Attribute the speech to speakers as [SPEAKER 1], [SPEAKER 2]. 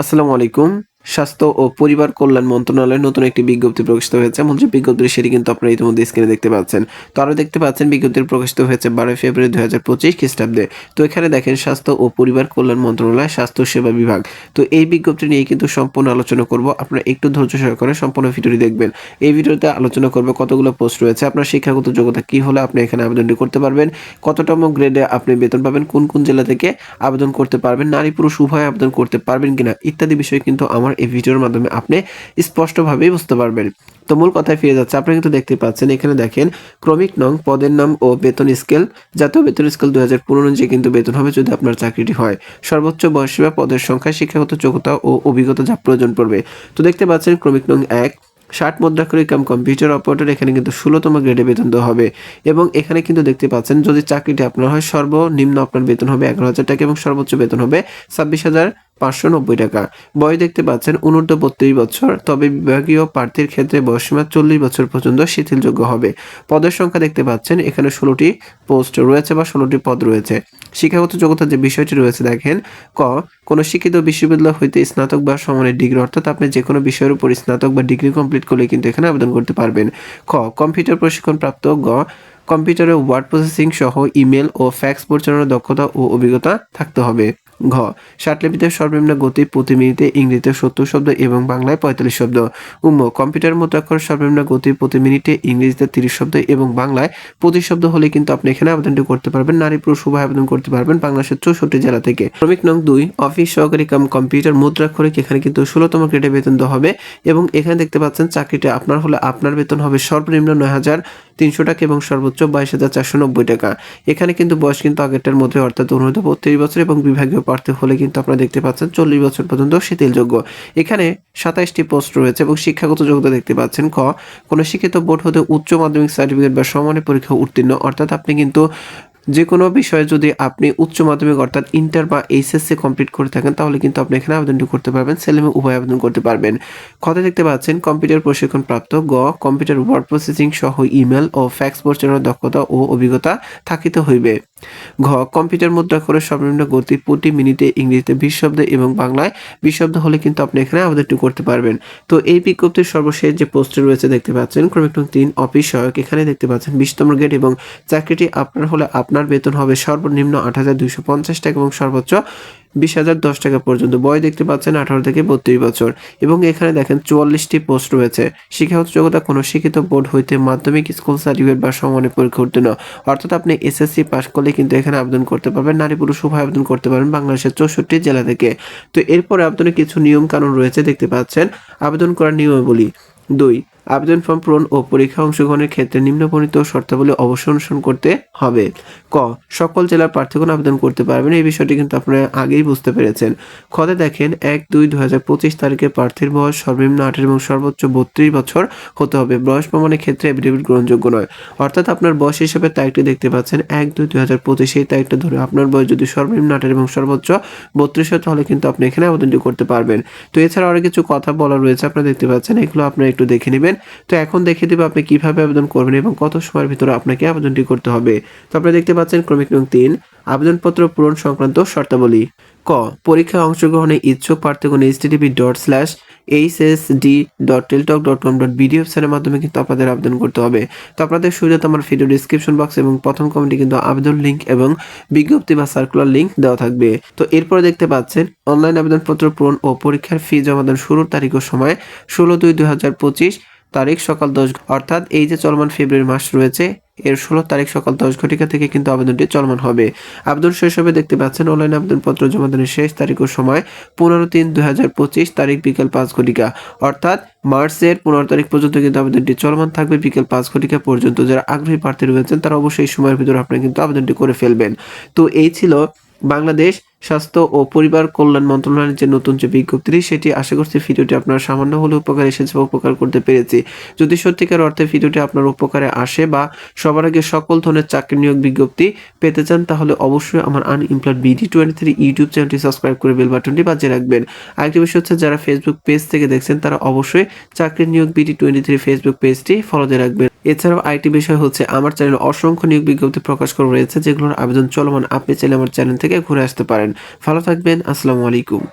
[SPEAKER 1] আসসালামু আলাইকুম। স্বাস্থ্য ও পরিবার কল্যাণ মন্ত্রণালয়ের নতুন একটি বিজ্ঞপ্তি প্রকাশিত হয়েছে। এমন যে বিজ্ঞপ্তি সেটি কিন্তু আপনারা ইতিমধ্যে স্ক্রিনে দেখতে পাচ্ছেন। তো আরও দেখতে পাচ্ছেন, বিজ্ঞপ্তি প্রকাশিত হয়েছে বারোই ফেব্রুয়ারি দু হাজার পঁচিশ খ্রিস্টাব্দে। তো এখানে দেখেন, স্বাস্থ্য ও পরিবার কল্যাণ মন্ত্রণালয়, স্বাস্থ্য সেবা বিভাগ। তো এই বিজ্ঞপ্তি নিয়ে কিন্তু সম্পূর্ণ আলোচনা করব। আপনারা একটু ধৈর্য সহকারে সম্পূর্ণ ভিডিওটি দেখবেন। এই ভিডিওতে আলোচনা করবে কতগুলো পোস্ট রয়েছে। আপনার শিক্ষাগত যোগ্যতা কি হলে আপনি এখানে আবেদনটি করতে পারবেন? কততম গ্রেডে আপনি বেতন পাবেন? কোন কোন জেলা থেকে আবেদন করতে পারবেন? নারী পুরুষ উভয় আবেদন করতে পারবেন কিনা? ইত্যাদি বিষয়ে কিন্তু আমার এই ভিডিওর মাধ্যমে আপনি স্পষ্টভাবেই বুঝতে পারবেন। তো মূল কথায় ফিরে যাচ্ছে, আপনি কিন্তু দেখতে পাচ্ছেন, এখানে দেখেন, ক্রমিক নং, পদের নাম ও বেতন স্কেল, জাতীয় বেতন স্কেল দুই হাজার পনেরো অনুযায়ী কিন্তু বেতন হবে যদি আপনার চাকরিটি হয়। সর্বোচ্চ বয়সীমা পদের সংখ্যা, শিক্ষাগত যোগ্যতা ও অভিজ্ঞতা যা প্রয়োজন পড়বে। তো দেখতে পাচ্ছেন, ক্রমিক নং এক, ষাট মুদ্রাক্ষরিক কাম কম্পিউটার অপারেটর এখানে কিন্তু ষোলোতম গ্রেডে বেতন দেওয়া হবে। এবং এখানে কিন্তু দেখতে পাচ্ছেন, যদি চাকরিটি আপনার হয়, সর্বনিম্ন আপনার বেতন হবে এগারো হাজার টাকা এবং সর্বোচ্চ বেতন হবে ছাব্বিশ হাজার পাঁচশো নব্বই টাকা। বয়স দেখতে পাচ্ছেন অনূর্ধ্ব বত্রিশ বছর, তবে বিভাগীয় প্রার্থীর ক্ষেত্রে বয়সীমা চল্লিশ বছর পর্যন্ত শিথিলযোগ্য হবে। পদের সংখ্যা দেখতে পাচ্ছেন, এখানে ষোলোটি পোস্ট রয়েছে বা ষোলোটি পদ রয়েছে। শিক্ষাগত যোগ্যতার যে বিষয়টি রয়েছে, দেখেন, ক, কোনো শিক্ষিত বিশ্ববিদ্যালয় হইতে স্নাতক বা সমানের ডিগ্রি, অর্থাৎ আপনি যে কোনো বিষয়ের উপর স্নাতক বা ডিগ্রি কমপ্লিট করলে কিন্তু এখানে আবেদন করতে পারবেন। খ, কম্পিউটার প্রশিক্ষণ প্রাপ্ত, গ, কম্পিউটারে ওয়ার্ড প্রসেসিং সহ ইমেল ও ফ্যাক্স পরিচালনার দক্ষতা ও অভিজ্ঞতা থাকতে হবে। ঘ। ষাটলিপিতে সর্বনিম্ন গতি প্রতি মিনিটে ইংরেজিতে সত্তর শব্দ এবং বাংলায় পঁয়তাল্লিশ শব্দ। উম কম্পিউটার মুদ্রাক্ষর সর্বনিম্ন গতি প্রতি মিনিটে ইংরেজিতে তিরিশ শব্দ এবং বাংলায় পঁচিশ শব্দ হলে কিন্তু আপনি এখানে আবেদনটি করতে পারবেন। নারী পুরুষ উভয় আবেদন করতে পারবেন বাংলাদেশের চৌষট্টি জেলা থেকে। শ্রমিক নং দুই, অফিস সহকারী কাম কম্পিউটার মুদ্রাক্ষরিক এখানে কিন্তু ষোলোতম গ্রেডে বেতন দেওয়া হবে এবং এখানে দেখতে পাচ্ছেন চাকরিটা আপনার হলে আপনার বেতন হবে সর্বনিম্ন নয় হাজার তিনশো টাকা এবং সর্বোচ্চ বাইশ হাজার চারশো নব্বই টাকা। এখানে কিন্তু বয়স কিন্তু আগেরটার মধ্যে অর্থাৎ অনুরোধ বত্রিশ বছর এবং বিভাগীয় প্রার্থী হলে কিন্তু আপনারা দেখতে পাচ্ছেন চল্লিশ বছর পর্যন্ত শিথিলযোগ্য। এখানে সাতাইশটি পোস্ট রয়েছে এবং শিক্ষাগত যোগ্যতা দেখতে পাচ্ছেন ক, কোনো শিক্ষিত বোর্ড হতে উচ্চ মাধ্যমিক সার্টিফিকেট বা সমানের পরীক্ষা উত্তীর্ণ, অর্থাৎ আপনি কিন্তু যে কোনো বিষয়ে যদি আপনি উচ্চ মাধ্যমিক অর্থাৎ ইন্টার বা এইচএসসি কমপ্লিট করে থাকেন, তাহলে কিন্তু আপনি এখানে আবেদনটি করতে পারবেন ছেলে মেয়ে উভয় আবেদন করতে পারবেন। কথা দেখতে পাচ্ছেন কম্পিউটার প্রশিক্ষণ প্রাপ্ত, গ, কম্পিউটার ওয়ার্ড প্রসেসিং সহ ইমেল ও ফ্যাক্স পরিচালনার দক্ষতা ও অভিজ্ঞতা থাকিতে হইবে। ঘ, কম্পিউটার মুদ্রা করে সর্বনিম্ন গতি প্রতি মিনিটে ইংরেজিতে বিশ শব্দ এবং বাংলায় বিশ শব্দ হলে কিন্তু আপনি এখানে আবেদনটি করতে পারবেন। তো এই বিজ্ঞপ্তির সর্বশেষ যে পোস্টে রয়েছে দেখতে পাচ্ছেন ক্রমিক তিন, অফিস সহায়ক, এখানে দেখতে পাচ্ছেন বিশতম গেট এবং চাকরিটি আপনার হলে আপনার বেতন হবে সর্বনিম্ন আট হাজার দুইশো পঞ্চাশ টাকা এবং সর্বোচ্চ বিশ হাজার দশ টাকা পর্যন্ত। বয় দেখতে পাচ্ছেন আঠারো থেকে বত্রিশ বছর। এবং এখানে দেখেন চুয়াল্লিশটি পোস্ট রয়েছে। শিক্ষাগত যোগ্যতা কোনো শিক্ষিত বোর্ড হইতে মাধ্যমিক, স্কুল সার্টিফিকেট বা সমানের পরীক্ষা উত্তীর্ণ অর্থাৎ আপনি এসএসসি পাশ করলে কিন্তু এখানে আবেদন করতে পারবেন। নারী পুরুষ উভয় আবেদন করতে পারবেন বাংলাদেশের চৌষট্টি জেলা থেকে। তো এরপরে আবেদনে কিছু নিয়ম কানুন রয়েছে, দেখতে পাচ্ছেন। আবেদন করার নিয়মাবলী দুই আবেদন ফর্ম পূরণ ও পরীক্ষা অংশগ্রহণের ক্ষেত্রে নিম্নবর্ণিত শর্তাবলী অবশ্যই অনুসরণ করতে হবে। ক, সকল জেলার প্রার্থীগণ আবেদন করতে পারবেন। এই বিষয়টি কিন্তু আপনারা আগেই বুঝতে পেরেছেন। খদে দেখেন, এক, দুই দু হাজার পঁচিশ তারিখে প্রার্থীর বয়স সর্বনিম্ন আঠারো এবং সর্বোচ্চ বত্রিশ বছর হতে হবে। বয়স প্রমাণের ক্ষেত্রে এফিডেভিট গ্রহণযোগ্য নয়। অর্থাৎ আপনার বয়স হিসেবে তারিখটি দেখতে পাচ্ছেন। এক, দুই দুই হাজার পঁচিশ এই তারিখটা ধরে আপনার বয়স যদি সর্বনিম্ন আঠারো এবং সর্বোচ্চ বত্রিশ হয়, তাহলে কিন্তু আপনি এখানে আবেদনটি করতে পারবেন। তো এছাড়া আরও কিছু কথা বলা রয়েছে, আপনারা দেখতে পাচ্ছেন। এগুলো আপনারা একটু দেখে নেবেন। তো এখন দেখে দেবো আপনি কীভাবে আবেদন করবেন এবং কত সময়ের ভিতরে আপনাকে আবেদনটি করতে হবে। তো আপনারা দেখতে পাচ্ছেন ক্রমিক নং তিন, আবেদনপত্র পূরণ সংক্রান্ত শর্তাবলী। ক, পরীক্ষায় অংশগ্রহণে ইচ্ছুক প্রার্থীগণ HTTP dot slash H S D dot Teletalk dot com dot BD ওয়েবসাইটের মাধ্যমে কিন্তু আপনাদের আবেদন করতে হবে। তো আপনাদের সুবিধাতে আমার ভিডিও ডিসক্রিপশন বক্স এবং প্রথম কমেন্টে কিন্তু আবেদন লিঙ্ক এবং বিজ্ঞপ্তি বা সার্কুলার লিঙ্ক দেওয়া থাকবে। তো এরপরে দেখতে পাচ্ছেন অনলাইন আবেদনপত্র পূরণ ও পরীক্ষার ফি জমা জমাদান শুরুর তারিখ ও সময় ষোলো দুই দুই হাজার পঁচিশ, তারিখ সকাল দশ, অর্থাৎ এই যে চলমান ফেব্রুয়ারি মাস রয়েছে এর ষোলো তারিখ সকাল দশ ঘটিকা থেকে কিন্তু আবেদনটি চলমান হবে। আবেদন শেষ হবে, দেখতে পাচ্ছেন অনলাইন আবেদনপত্র জমাদানের শেষ তারিখ ও সময় পনেরো তিন দুই হাজার পঁচিশ, তারিখ বিকেল পাঁচ ঘটিকা। অর্থাৎ মার্চের পনেরো তারিখ পর্যন্ত কিন্তু আবেদনটি চলমান থাকবে, বিকেল পাঁচ ঘটিকা পর্যন্ত। যারা আগ্রহী প্রার্থী রয়েছেন, তারা অবশ্যই সময়ের ভিতরে আপনি কিন্তু আবেদনটি করে ফেলবেন। তো এই ছিল বাংলাদেশ স্বাস্থ্য ও পরিবার কল্যাণ মন্ত্রণালয়ের যে নতুন যে বিজ্ঞপ্তি, সেটি আশা করছি ভিডিওটি আপনার সামান্য হলে উপকার এসেছে উপকার করতে পেরেছি। যদি সত্যিকার অর্থে ভিডিওটি আপনার উপকারে আসে বা সবার আগে সকল ধরনের চাকরি নিয়োগ বিজ্ঞপ্তি পেতে চান, তাহলে অবশ্যই আমার unemployed BD twenty three YouTube চ্যানেলটি সাবস্ক্রাইব করে বেল বাটনটি বাজিয়ে রাখবেন। আরেকটি বিষয় হচ্ছে, যারা ফেসবুক পেজ থেকে দেখছেন, তারা অবশ্যই চাকরি নিয়োগ বিডি টোয়েন্টি থ্রি ফেসবুক পেজটি ফলো দিয়ে রাখবেন। এছাড়াও আইটি বিষয় হচ্ছে, আমার চ্যানেল অসংখ্য নিয়োগ বিজ্ঞপ্তি প্রকাশ করা রয়েছে, যেগুলোর আবেদন চলমান আপনি চাইলে আমার চ্যানেল থেকে ঘুরে আসতে পারেন। ভালো থাকবেন, আসসালামু আলাইকুম।